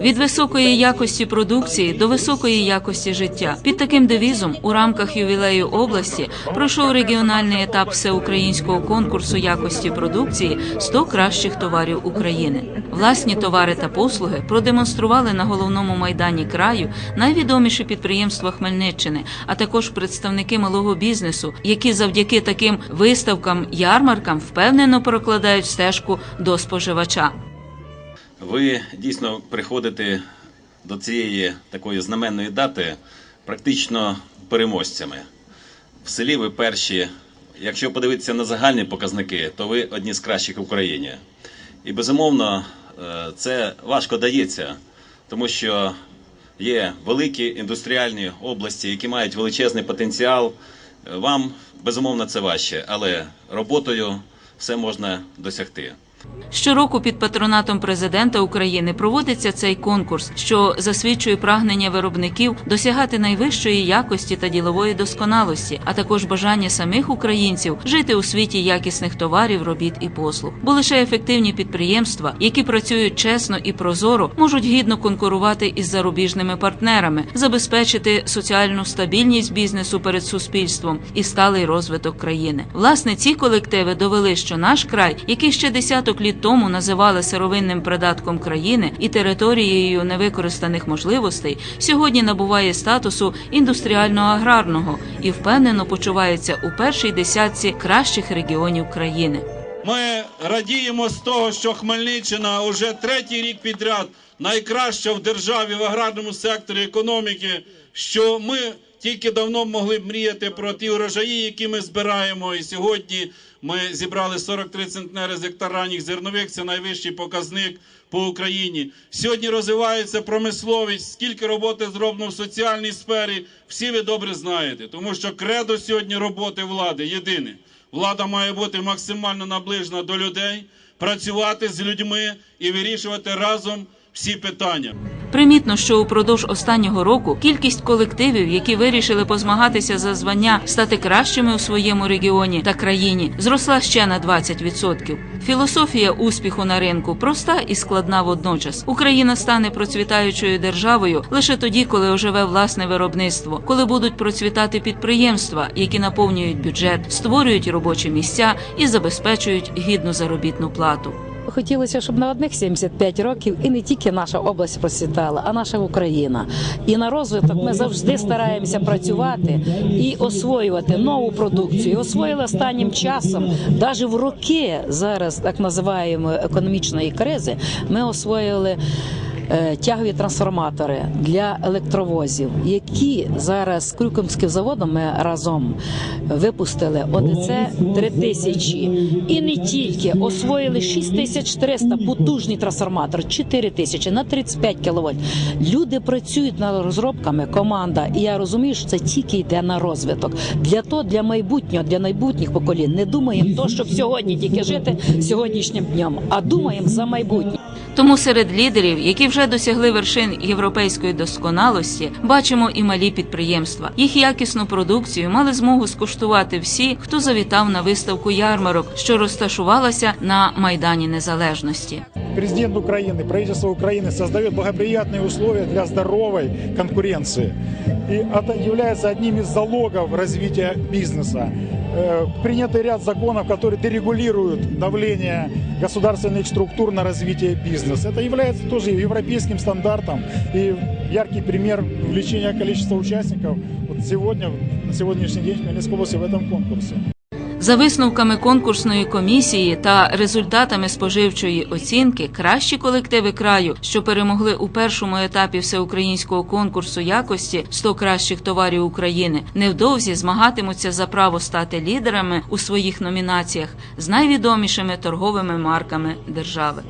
Від високої якості продукції до високої якості життя під таким девізом у рамках ювілею області пройшов регіональний етап всеукраїнського конкурсу якості продукції «100 кращих товарів України. Власні товари та послуги продемонстрували на головному майдані краю найвідоміші підприємства Хмельниччини, а також представники малого бізнесу, які завдяки таким виставкам ярмаркам впевнено прокладають стежку до споживача. Ви дійсно приходите до цієї такої знаменної дати практично переможцями. В селі ви перші, якщо подивитися на загальні показники, то ви одні з кращих в Україні. І безумовно, е, це важко дається, тому що є великі індустріальні області, які мають величезний потенціал. Е, Вам безумовно це важче, але роботою все можна досягти. Щороку під патронатом президента України проводиться цей конкурс, що засвідчує прагнення виробників досягати найвищої якості та ділової досконалості, а також бажання самих українців жити у світі якісних товарів, робіт і послуг. Бо лише ефективні підприємства, які працюють чесно і прозоро, можуть гідно конкурувати із зарубіжними партнерами, забезпечити соціальну стабільність бізнесу перед суспільством і сталий розвиток країни. Власне, ці колективи довели, що наш край, який ще десяток літ тому називали сировинним придатком країни і територією невикористаних можливостей, сьогодні набуває статусу індустріально-аграрного і впевнено почувається у першій десятці кращих регіонів країни. Ми радіємо з того, що Хмельниччина уже третій рік підряд найкраща в державі в аграрному секторі економіки. Що ми тільки давно могли б мріяти про ті урожаї, які ми збираємо. І сьогодні ми зібрали 43 центнери з гектар ранніх зернових. Це найвищий показник по Україні. Сьогодні розвивається промисловість. Скільки роботи зроблено в соціальній сфері, всі ви добре знаєте, тому що кредо сьогодні роботи влади єдине. Влада має бути максимально наближена до людей, працювати з людьми і вирішувати разом всі питання. Примітно, що упродовж останнього року кількість колективів, які вирішили позмагатися за звання стати кращими у своєму регіоні та країні, зросла ще на 20%. Філософія успіху на ринку проста і складна водночас. Україна стане процвітаючою державою лише тоді, коли оживе власне виробництво, коли будуть процвітати підприємства, які наповнюють бюджет, створюють робочі місця і забезпечують гідну заробітну плату. Хотілося, щоб на одних 75 років і не тільки наша область процвітала, а наша Україна. І на розвиток ми завжди стараємося працювати і освоювати нову продукцію. І Освоїли останнім часом, навіть в роки зараз так називаємо економічної кризи, ми освоїли. Е, Тягові трансформатори для електровозів, які зараз з Крюкомським заводом ми разом випустили ОДЦ 3000. І не тільки освоїли 6300 потужний трансформатор, 4000 на 35 кВт. Люди працюють над розробками, команда, і я розумію, що це тільки йде на розвиток. Для того, для майбутнього, для майбутніх поколінь. Не думаємо то, щоб сьогодні тільки жити сьогоднішнім днем, а думаємо за майбутнє. Тому серед лідерів, які вже досягли вершин європейської досконалості, бачимо і малі підприємства. Їх якісну продукцію мали змогу скуштувати всі, хто завітав на виставку ярмарок, що розташувалася на майдані Незалежності. Президент Украины, правительство Украины создает благоприятные условия для здоровой конкуренции. И это является одним из залогов развития бизнеса. Э, Принятый ряд законов, которые дерегулируют давление государственных структур на развитие бизнеса. Это является тоже европейским стандартом. И яркий пример увеличения количества участников вот сегодня, на сегодняшний день в Хмельницкой области в этом конкурсе. За висновками конкурсної комісії та результатами споживчої оцінки, кращі колективи краю, що перемогли у першому етапі всеукраїнського конкурсу якості 100 кращих товарів України, невдовзі змагатимуться за право стати лідерами у своїх номінаціях з найвідомішими торговими марками держави.